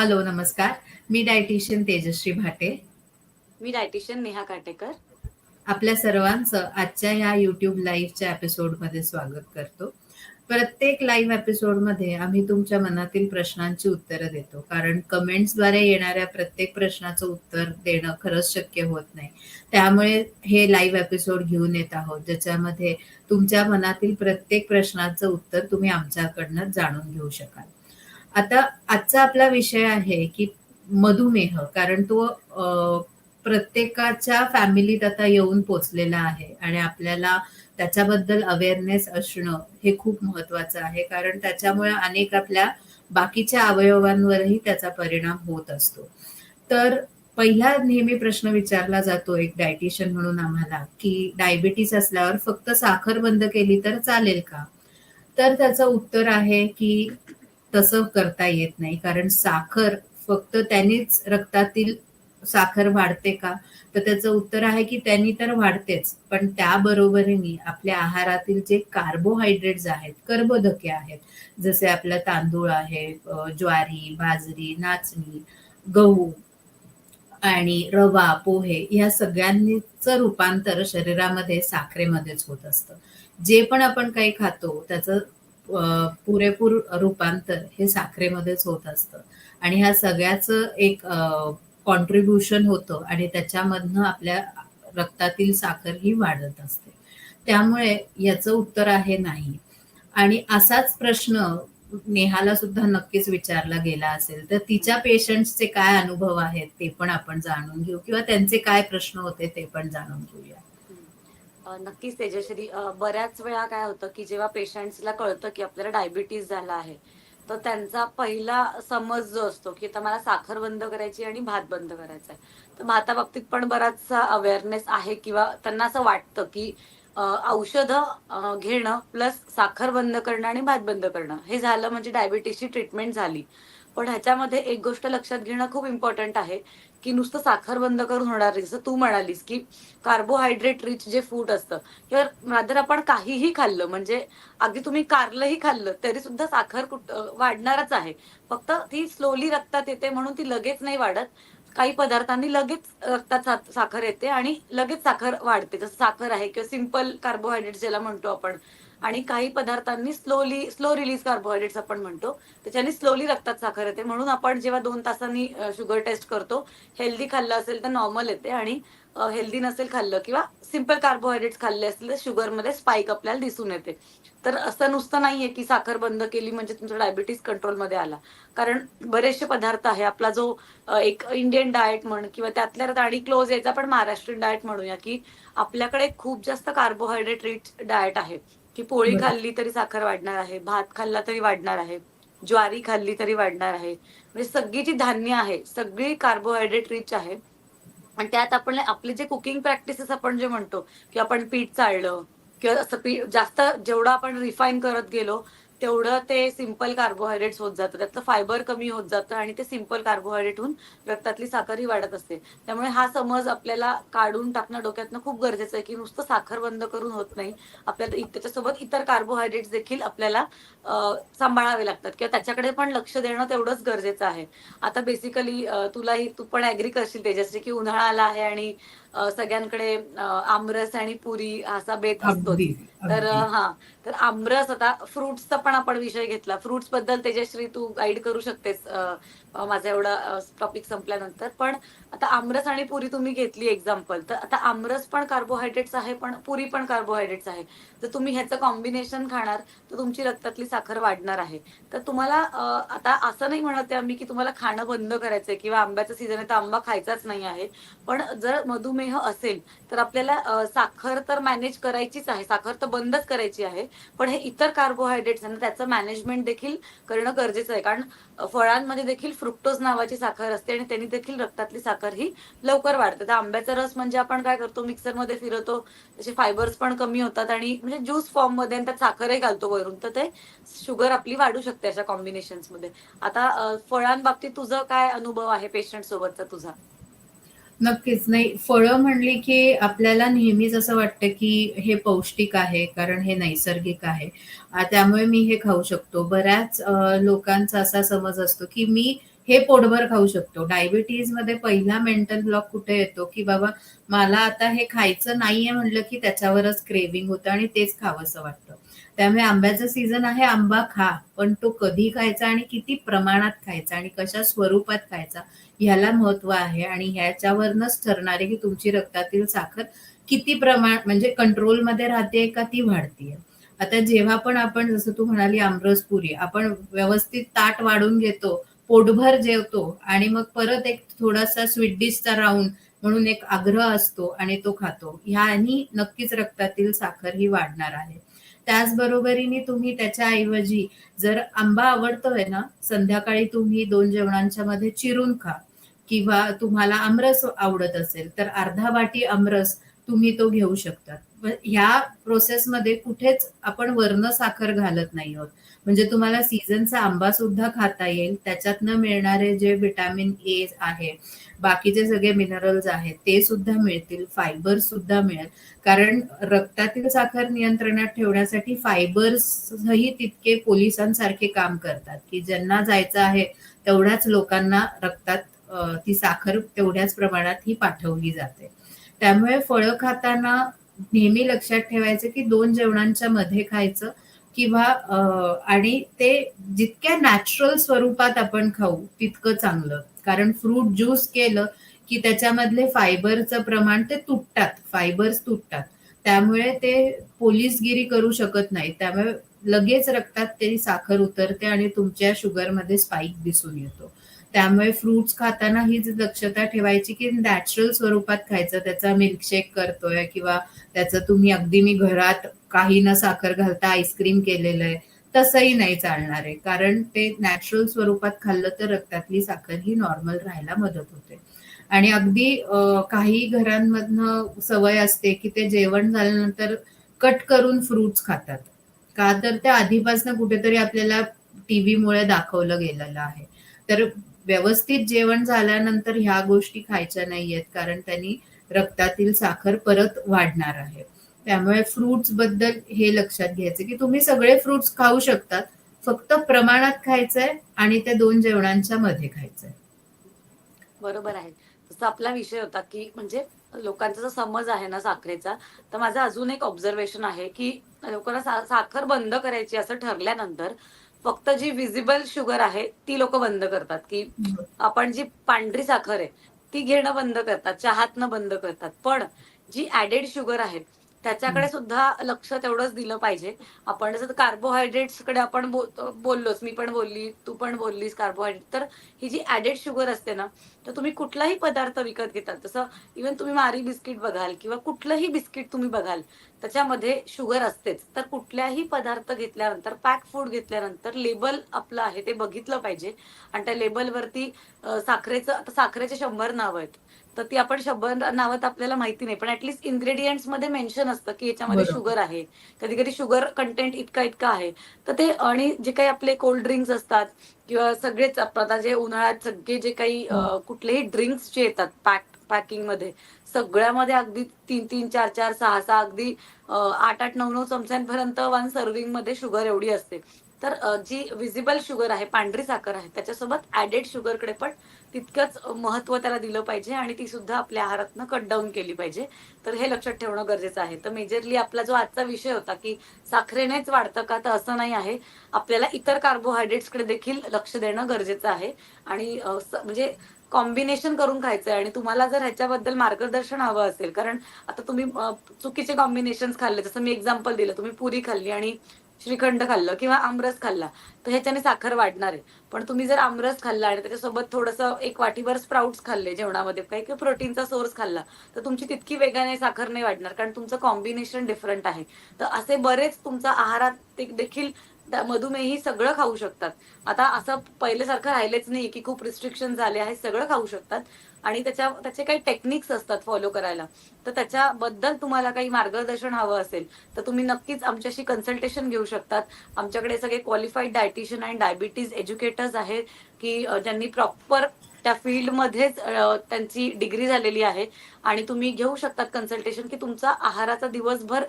Hello नमस्कार. मी dietitian Tejashri Bhate. मी डायटिशियन नेहा काटेकर. आपल्या सर्वांचं आजच्या ह्या युट्यूब लाईव्हच्या एपिसोडमध्ये स्वागत करतो. प्रत्येक लाईव्ह एपिसोडमध्ये आम्ही तुमच्या मनातील प्रश्नांची उत्तरं देतो. कारण कमेंट्सद्वारे येणाऱ्या प्रत्येक प्रश्नाचं उत्तर देणं खरंच शक्य होत नाही. त्यामुळे हे लाईव्ह एपिसोड घेऊन येत आहोत ज्याच्यामध्ये तुमच्या मनातील प्रत्येक प्रश्नाचं उत्तर तुम्ही आमच्याकडनं जाणून घेऊ शकाल. आता आजचा आपला विषय आहे की मधुमेह कारण तो प्रत्येकाच्या फॅमिलीत आता येऊन पोचलेला आहे आणि आपल्याला त्याच्याबद्दल अवेअरनेस असणं हे खूप महत्वाचं आहे कारण त्याच्यामुळे अनेक आपल्या बाकीच्या अवयवांवरही त्याचा परिणाम होत असतो. तर पहिला नेहमी प्रश्न विचारला जातो एक डायटिशियन म्हणून आम्हाला की डायबिटीस असल्यावर फक्त साखर बंद केली तर चालेल का? तर त्याचं उत्तर आहे की तसं करता येत नाही. कारण साखर फक्त त्यांनीच रक्तातील साखर वाढते का? तर त्याचं उत्तर आहे की त्यांनी तर वाढतेच. पण त्याबरोबरीने आपल्या आहारातील जे कार्बोहायड्रेट्स आहेत कर्बोदके आहेत जसे आपला तांदूळ आहे ज्वारी बाजरी नाचणी गहू आणि रवा पोहे या सगळ्यांचं रूपांतर शरीरामध्ये साखरेमध्येच होत असतं. जे पण आपण काही खातो त्याचं पुरेपूर रूपांतर हे साखरेमध्येच होत असतं. आणि ह्या सगळ्याचं एक कॉन्ट्रीब्युशन होतं आणि त्याच्यामधनं आपल्या रक्तातील साखर ही वाढत असते. त्यामुळे याचं उत्तर आहे नाही. आणि असाच प्रश्न नेहाला सुद्धा नक्कीच विचारला गेला असेल तर तिच्या पेशंट्सचे काय अनुभव आहेत ते पण आपण जाणून घेऊ किंवा त्यांचे काय प्रश्न होते ते पण जाणून घेऊया. नक्कीच तेजश्री बऱ्याच वेळा काय होतं की जेव्हा पेशंट्सला कळतं की आपल्याला डायबिटीज झाला आहे तर त्यांचा पहिला समज जो असतो की आता मला साखर बंद करायची आणि भात बंद करायचा आहे. तर भाताबाबतीत पण बराचसा अवेअरनेस आहे किंवा त्यांना असं वाटतं की औषधं घेणं प्लस साखर बंद करणं आणि भात बंद करणं हे झालं म्हणजे डायबिटीसची ट्रीटमेंट झाली. पण ह्याच्यामध्ये एक गोष्ट लक्षात घेणं खूप इम्पॉर्टंट आहे की नुसतं साखर बंद करून होणार नाही. जसं तू म्हणालीस की कार्बोहायड्रेट रिच जे फूड असतं किंवा रादर आपण काहीही खाल्लं म्हणजे अगदी तुम्ही कारलंही खाल्लं तरी सुद्धा साखर कुठ वाढणारच आहे. फक्त ती स्लोली रक्तात येते म्हणून ती लगेच नाही वाढत. काही पदार्थांनी लगेच रक्तात साखर येते आणि लगेच साखर वाढते. जसं साखर आहे किंवा सिंपल कार्बोहायड्रेट ज्याला म्हणतो आपण आणि काही पदार्थांनी स्लोली स्लो रिलीज कार्बोहायड्रेट्स आपण म्हणतो. त्याच्याने स्लोली रक्तात साखर येते. म्हणून आपण जेव्हा दोन तासांनी शुगर टेस्ट करतो हेल्दी खाल्लं असेल तर नॉर्मल येते आणि हेल्दी नसेल खाल्लं किंवा सिंपल कार्बोहायड्रेट्स खाल्ले असतील तर शुगरमध्ये स्पाइक आपल्याला दिसून येते. तर असं नुसतं नाहीये की साखर बंद केली म्हणजे तुमचा डायबिटीस कंट्रोलमध्ये आला. कारण बरेचसे पदार्थ आहे आपला जो एक इंडियन डाएट म्हण किंवा त्यातल्या आणि क्लोज यायचा पण महाराष्ट्रीयन डाएट म्हणूया की आपल्याकडे खूप जास्त कार्बोहायड्रेट रिच डाएट आहे. की पोळी. खाल्ली तरी साखर वाढणार आहे भात खाल्ला तरी वाढणार आहे ज्वारी खाल्ली तरी वाढणार आहे म्हणजे सगळी जी धान्य आहे सगळी कार्बोहायड्रेट रिच आहे आणि त्यात आपण आपले जे कुकिंग प्रॅक्टिसेस आपण जे म्हणतो की आपण पीठ चाळलं किंवा असं पीठ जास्त जेवढं आपण रिफाईन करत गेलो तेवढं ते सिंपल कार्बोहायड्रेट्स होत जातं. त्यातलं फायबर कमी होत जातं आणि ते सिंपल कार्बोहायड्रेट होऊन रक्तातली साखरही वाढत असते. त्यामुळे हा समज आपल्याला काढून टाकणं डोक्यातनं खूप गरजेचं आहे की नुसतं साखर बंद करून होत नाही. आपल्याला त्याच्यासोबत इतर कार्बोहायड्रेट्स देखील आपल्याला सांभाळावे लागतात. किंवा त्याच्याकडे पण लक्ष देणं तेवढंच गरजेचं आहे. आता बेसिकली तुलाही तू पण ऍग्री करशील तेजस्वी की उन्हाळा आला आहे आणि सगळ्यांकडे आमरस आणि पुरी असा बेत असतो तर. हा. तर आमरस आता फ्रुट्सचा पण आपण विषय घेतला. फ्रुट्सबद्दल तेजश्री तू गाईड करू शकतेस माझा एवढा टॉपिक संपल्यानंतर. पण आता आमरस आणि पुरी तुम्ही घेतली एक्झाम्पल तर आता आमरस पण कार्बोहायड्रेट्स आहे पण पुरी पण कार्बोहायड्रेट्स आहे. जर तुम्ही ह्याचं कॉम्बिनेशन खाणार तर तुमची रक्तातली साखर वाढणार आहे. तर तुम्हाला आता असं नाही म्हणत आहे आम्ही की तुम्हाला खाणं बंद करायचंय किंवा आंब्याचं सीझन आहे तर आंबा खायचाच नाही आहे. पण जर मधुमेह असेल तर आपल्याला साखर तर मॅनेज करायचीच आहे. साखर तर बंदच करायची आहे. पण हे इतर कार्बोहायड्रेट्स आहे ना त्याचं मॅनेजमेंट देखील करणं गरजेचं आहे. कारण फळांमध्ये देखील फ्रुक्टोज नावाची साखर असते आणि त्यांनी देखील रक्तातली साखर ही लवकर वाढते. तर आंब्याचा रस म्हणजे आपण काय करतो? मिक्सरमध्ये फिरवतो. त्याचे फायबर्स पण कमी होतात आणि म्हणजे ज्यूस फॉर्ममध्ये आणि त्यात साखरही घालतो वरून. तर ते शुगर आपली वाढू शकते अशा कॉम्बिनेशनमध्ये आता फळांबाबतीत तुझं काय अनुभव आहे पेशंट सोबतचा तुझा? नक्कीच. नाही फळं म्हणली की आपल्याला नेहमीच असं वाटतं की हे पौष्टिक आहे कारण हे नैसर्गिक आहे. त्यामुळे मी हे खाऊ शकतो. बऱ्याच लोकांचा असा समज असतो की मी हे पोटभर खाऊ शकतो. डायबिटीजमध्ये पहिला मेंटल ब्लॉक कुठे येतो? की बाबा मला आता हे खायचं नाहीये म्हणलं की त्याच्यावरच क्रेविंग होतं आणि तेच खावंसं वाटतं. त्यामुळे आंब्याचा सीझन आहे आंबा खा पण तो कधी खायचा आणि किती प्रमाणात खायचा आणि कशा स्वरूपात खायचा ह्याला महत्त्व आहे आणि ह्याच्यावरनच ठरणारे की तुमची रक्तातील साखर किती प्रमाण म्हणजे कंट्रोलमध्ये राहते का ती वाढतीये. आता जेव्हा पण आपण जसं तू म्हणाली आमरस पुरी आपण व्यवस्थित ताट वाढून घेतो पोटभर जेवतो आणि मग परत एक थोडासा स्वीट डिशचा राऊंड म्हणून एक आग्रह असतो आणि तो खातो. ह्यानी नक्कीच रक्तातील साखर ही वाढणार आहे. त्याचबरोबरीने तुम्ही त्याच्या ऐवजी जर आंबा आवडतोय ना संध्याकाळी तुम्ही दोन जेवणांच्या मध्ये चिरून खा किंवा तुम्हाला आमरस आवडत असेल तर अर्धा वाटी आमरस तुम्ही तो घेऊ शकतात. ह्या प्रोसेसमध्ये कुठेच आपण वर्ण साखर घालत नाही आहोत. म्हणजे तुम्हाला सीझनचा आंबा सुद्धा खाता येईल. त्याच्यातनं मिळणारे जे विटामिन ए आहे बाकीचे सगळे मिनरल्स आहेत ते सुद्धा मिळतील. फायबर सुद्धा मिळेल. कारण रक्तातील साखर नियंत्रणात ठेवण्यासाठी फायबर्सही तितके पोलिसांसारखे काम करतात. की ज्यांना जायचं आहे तेवढ्याच लोकांना रक्तात ती साखर तेवढ्याच प्रमाणात ही पाठवली जाते. त्यामुळे फळं खाताना नेहमी लक्षात ठेवायचं की दोन जेवणांच्या मध्ये खायचं किंवा आणि ते जितक्या नॅचरल स्वरूपात आपण खाऊ तितकं चांगलं. कारण फ्रूट ज्यूस केलं की त्याच्यामधले फायबरचं प्रमाण ते तुटतात फायबर्स तुटतात. त्यामुळे ते पोलिसगिरी करू शकत नाही. त्यामुळे लगेच रक्तात ते साखर उतरते आणि तुमच्या शुगरमध्ये स्पाइक दिसून येतो. त्यामुळे फ्रुट्स खाताना हीच दक्षता ठेवायची की नॅचरल स्वरूपात खायचं. त्याचा मिल्कशेक करतोय किंवा त्याचं तुम्ही अगदी मी घरात काही न साखर घालता आईस्क्रीम केलेलं आहे तसंही नाही चालणार आहे. कारण ते नॅचरल स्वरूपात खाल्लं तर रक्तातली साखर ही नॉर्मल राहायला मदत होते. आणि अगदी काही घरांमधनं सवय असते की ते जेवण झाल्यानंतर कट करून फ्रुट्स खातात. का तर त्या आधीपासून कुठेतरी आपल्याला टीव्हीमुळे दाखवलं गेलेलं आहे. तर व्यवस्थित जेवण झाल्यानंतर ह्या गोष्टी खायच्या नाहीयेत कारण त्यांनी रक्तातील साखर परत वाढणार आहे. त्यामुळे फ्रुट्सबद्दल हे लक्षात घ्यायचं की तुम्ही सगळे फ्रुट्स खाऊ शकतात फक्त प्रमाणात खायचंय आणि त्या दोन जेवणांच्या मध्ये खायचंय. बरोबर आहे. जसं आपला विषय होता की म्हणजे लोकांचा जो समज आहे ना साखरेचा तर माझं अजून एक ऑब्झर्वेशन आहे की लोकांना साखर बंद करायची असं ठरल्यानंतर फक्त जी विजिबल शुगर आहे ती लोक बंद करतात. की आपण जी पांढरी साखर आहे ती घेणं बंद करतात चहातनं बंद करतात. पण जी ऍडेड शुगर आहे त्याच्याकडे सुद्धा लक्ष तेवढंच दिलं पाहिजे. आपण जसं कार्बोहायड्रेट्सकडे आपण बोललोच मी पण बोलली तू पण बोललीस कार्बोहायड्रेट तर ही जी ऍडेड शुगर असते ना तर तुम्ही कुठलाही पदार्थ विकत घेतात जसं इव्हन तुम्ही मारी बिस्किट बघाल किंवा कुठलंही बिस्किट तुम्ही बघाल त्याच्यामध्ये शुगर असतेच. तर कुठल्याही पदार्थ घेतल्यानंतर पॅक फूड घेतल्यानंतर लेबल आपलं आहे ते बघितलं पाहिजे. आणि त्या लेबलवरती साखरेचं आता साखरेचे शंभर नावं आहेत. तर ती आपण शंभर नावं तर आपल्याला माहिती नाही. पण ऍटलीस्ट इन्ग्रेडियंट्समध्ये मेन्शन असतं की याच्यामध्ये. शुगर आहे. कधी कधी शुगर कंटेंट इतका इतका आहे. तर ते आणि जे काही आपले कोल्ड ड्रिंक्स असतात किंवा सगळेच आता जे उन्हाळ्यात सगळे जे काही कुठलेही ड्रिंक्स जे येतात पॅक पॅकिंगमध्ये सगळ्यामध्ये अगदी तीन तीन चार चार सहा सहा अगदी आठ आठ नऊ नऊ चमच्यांपर्यंत वन सर्विंगमध्ये शुगर एवढी असते. तर जी विजिबल शुगर आहे पांढरी साखर आहे त्याच्यासोबत ऍडेड शुगरकडे पण तितकंच महत्त्व त्याला दिलं पाहिजे आणि ती सुद्धा आपल्या आहारातनं कट डाऊन केली पाहिजे. तर हे लक्षात ठेवणं गरजेचं आहे. तर मेजरली आपला जो आजचा विषय होता की साखरेनेच वाढतं का तर असं नाही आहे. आपल्याला इतर कार्बोहायड्रेट्सकडे देखील लक्ष देणं गरजेचं आहे. आणि म्हणजे कॉम्बिनेशन करून खायचंय आणि तुम्हाला जर ह्याच्याबद्दल मार्गदर्शन हवं असेल कारण आता तुम्ही चुकीचे कॉम्बिनेशन खाल्ले जसं मी एक्झाम्पल दिलं तुम्ही पुरी खाल्ली आणि श्रीखंड खाल्लं किंवा आमरस खाल्ला तर ह्याच्याने साखर वाढणार आहे. पण तुम्ही जर आमरस खाल्ला आणि त्याच्यासोबत थोडंसं एक वाटीभर स्प्राउट्स खाल्ले जेवणामध्ये काही किंवा प्रोटीनचा सोर्स खाल्ला तर तुमची तितकी वेगाने साखर नाही वाढणार कारण तुमचं कॉम्बिनेशन डिफरंट आहे. तर असे बरेच तुमचा आहारात देखील मधुमेही सगळं खाऊ शकतात. आता असं पहिल्यासारखं राहिलेच नाही की खूप रिस्ट्रिक्शन झाले आहे सगळं खाऊ शकतात. आणि त्याच्या त्याचे काही टेक्निक्स असतात फॉलो करायला. तर त्याच्याबद्दल तुम्हाला काही मार्गदर्शन हवं असेल तर तुम्ही नक्कीच आमच्याशी कन्सल्टेशन घेऊ शकतात. आमच्याकडे सगळे क्वालिफाईड डायटिशियन आणि डायबिटीज एज्युकेटर्स आहेत की ज्यांनी प्रॉपर त्या फील्डमध्येच त्यांची डिग्री झालेली आहे. आणि तुम्ही घेऊ शकतात कन्सल्टेशन की तुमचा आहाराचा दिवसभर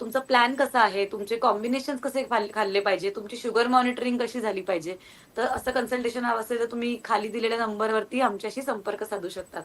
तुमचा प्लॅन कसा आहे? तुमचे कॉम्बिनेशन कसे खाल्ले पाहिजे? तुमची शुगर मॉनिटरिंग कशी झाली पाहिजे? तर असं कन्सल्टेशन हवं असेल तर तुम्ही खाली दिलेल्या नंबरवरती आमच्याशी संपर्क साधू शकतात.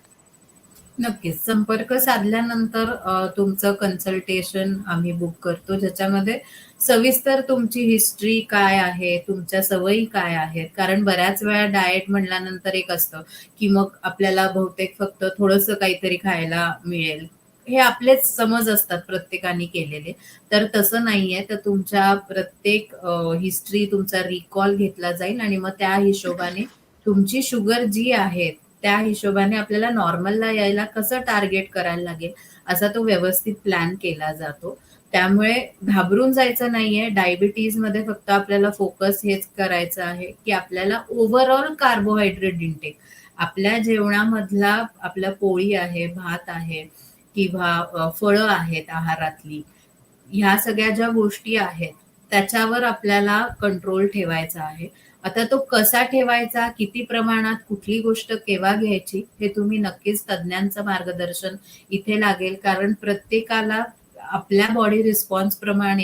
नक्कीच. संपर्क साधल्यानंतर अ, तुमचं कन्सल्टेशन आम्ही बुक करतो. ज्याच्यामध्ये सविस्तर तुमची हिस्ट्री काय आहे तुमच्या सवयी काय आहेत? कारण बऱ्याच वेळा डाएट म्हणल्यानंतर एक असतं की मग आपल्याला बहुतेक फक्त थोडंसं काहीतरी खायला मिळेल. हे आपलेच समज असतात प्रत्येकाने केलेले. तर तसं नाहीये. तर तुमच्या प्रत्येक हिस्ट्री तुमचा रिकॉल घेतला जाईल आणि मग त्या हिशोबाने तुमची शुगर जी आहे त्या हिशोबाने आपल्याला नॉर्मलला यायला कसं टार्गेट करायला लागेल असा तो व्यवस्थित प्लॅन केला जातो. त्यामुळे घाबरून जायचं नाहीये. डायबिटीजमध्ये फक्त आपल्याला फोकस हेच करायचं आहे की आपल्याला ओव्हरऑल कार्बोहायड्रेट इंटेक आपल्या जेवणामधला आपल्या पोळी आहे भात आहे किंवा फळं आहेत आहारातली ह्या सगळ्या ज्या गोष्टी आहेत त्याच्यावर आपल्याला कंट्रोल ठेवायचा आहे. आता तो कसा ठेवायचा किती प्रमाणात कुठली गोष्ट केव्हा घ्यायची हे तुम्ही नक्कीच तज्ज्ञांचं मार्गदर्शन इथे लागेल. कारण प्रत्येकाला आपल्या बॉडी रिस्पॉन्स प्रमाणे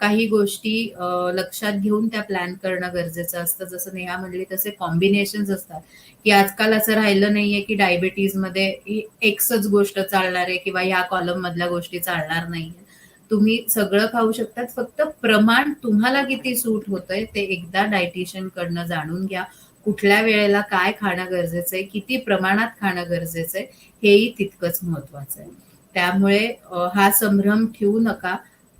काही गोष्टी लक्षात घेऊन त्या प्लॅन करणं गरजेचं असतं. जसं नेहा म्हणली तसे कॉम्बिनेशन असतात. की आजकाल असं राहिलं नाहीये की डायबिटीजमध्ये एकच गोष्ट चालणार आहे किंवा ह्या कॉलम मधल्या गोष्टी चालणार नाहीये तुम्ही सगळं खाऊ शकतात. फक्त प्रमाण तुम्हाला किती सूट होतंय ते एकदा डायटिशियन कडनं जाणून घ्या. कुठल्या वेळेला काय खाणं गरजेचं आहे किती प्रमाणात खाणं गरजेचं आहे हेही तितकंच महत्वाचं आहे. त्यामुळे हा संभ्रम ठेवू नका.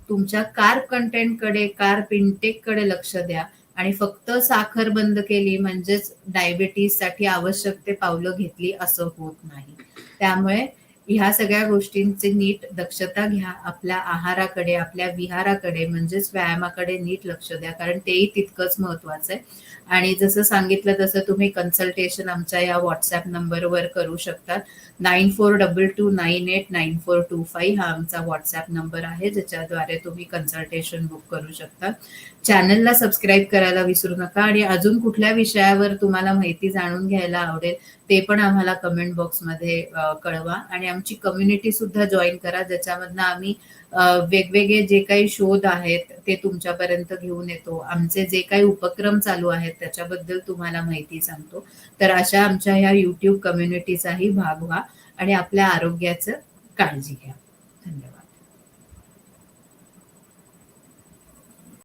तुमच्या कार्ब कंटेंटकडे कार्ब इंटेककडे लक्ष द्या. आणि फक्त साखर बंद केली म्हणजेच डायबिटीजसाठी आवश्यक ते पावलं घेतली असं होत नाही. त्यामुळे ह्या सगळ्या गोष्टींची नीट दक्षता घ्या आपल्या आहाराकडे आपल्या विहाराकडे म्हणजेच व्यायामाकडे नीट लक्ष द्या कारण तेही तितकंच महत्वाचं आहे. आणि जसं सांगितलं तसं तुम्ही कन्सल्टेशन आमच्या या व्हॉट्सअप नंबरवर करू शकतात. Nine four double two nine eight nine four two five हा आमचा व्हॉट्सअप नंबर आहे ज्याच्याद्वारे तुम्ही कन्सल्टेशन बुक करू शकता. चॅनलला सबस्क्राईब करायला विसरू नका आणि अजून कुठल्या विषयावर तुम्हाला माहिती जाणून घ्यायला आवडेल ते पण आम्हाला कमेंट बॉक्समध्ये कळवा. आणि आमची कम्युनिटी सुद्धा जॉईन करा ज्याच्यामधनं आम्ही वेगवेगळे जे काही शोध आहेत ते तुमच्यापर्यंत घेऊन येतो. आमचे जे काही उपक्रम चालू आहेत त्याच्याबद्दल तुम्हाला माहिती सांगतो. तर अशा आमच्या ह्या युट्यूब कम्युनिटीचाही भाग व्हा आणि आपल्या आरोग्याचं काळजी घ्या.